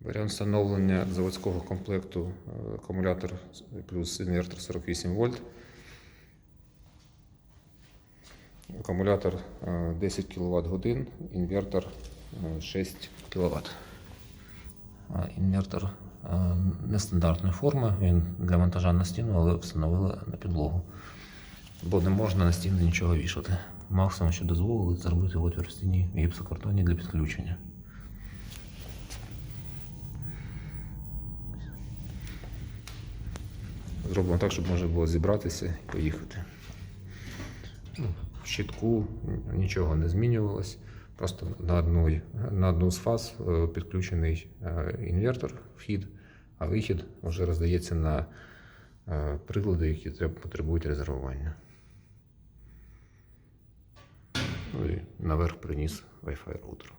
Варіант встановлення заводського комплекту е, акумулятор плюс інвертор 48 вольт. Акумулятор е, 10 кВт годин, інвертор е, 6 кВт. Інвертор е, нестандартної форми, він для монтажа на стіну, але встановили на підлогу. Бо не можна на стіни нічого вішати. Максимум, що дозволили, зробити отвір в стіні гіпсокартоні для підключення. Зробимо так, щоб можна було зібратися і поїхати. Ну, В щитку нічого не змінювалось. Просто на, одну, на одну з фаз е, підключений е, інвертор, вхід, а вихід вже роздається на е, прилади, які потребують резервування. Ну і наверх приніс Wi-Fi роутер.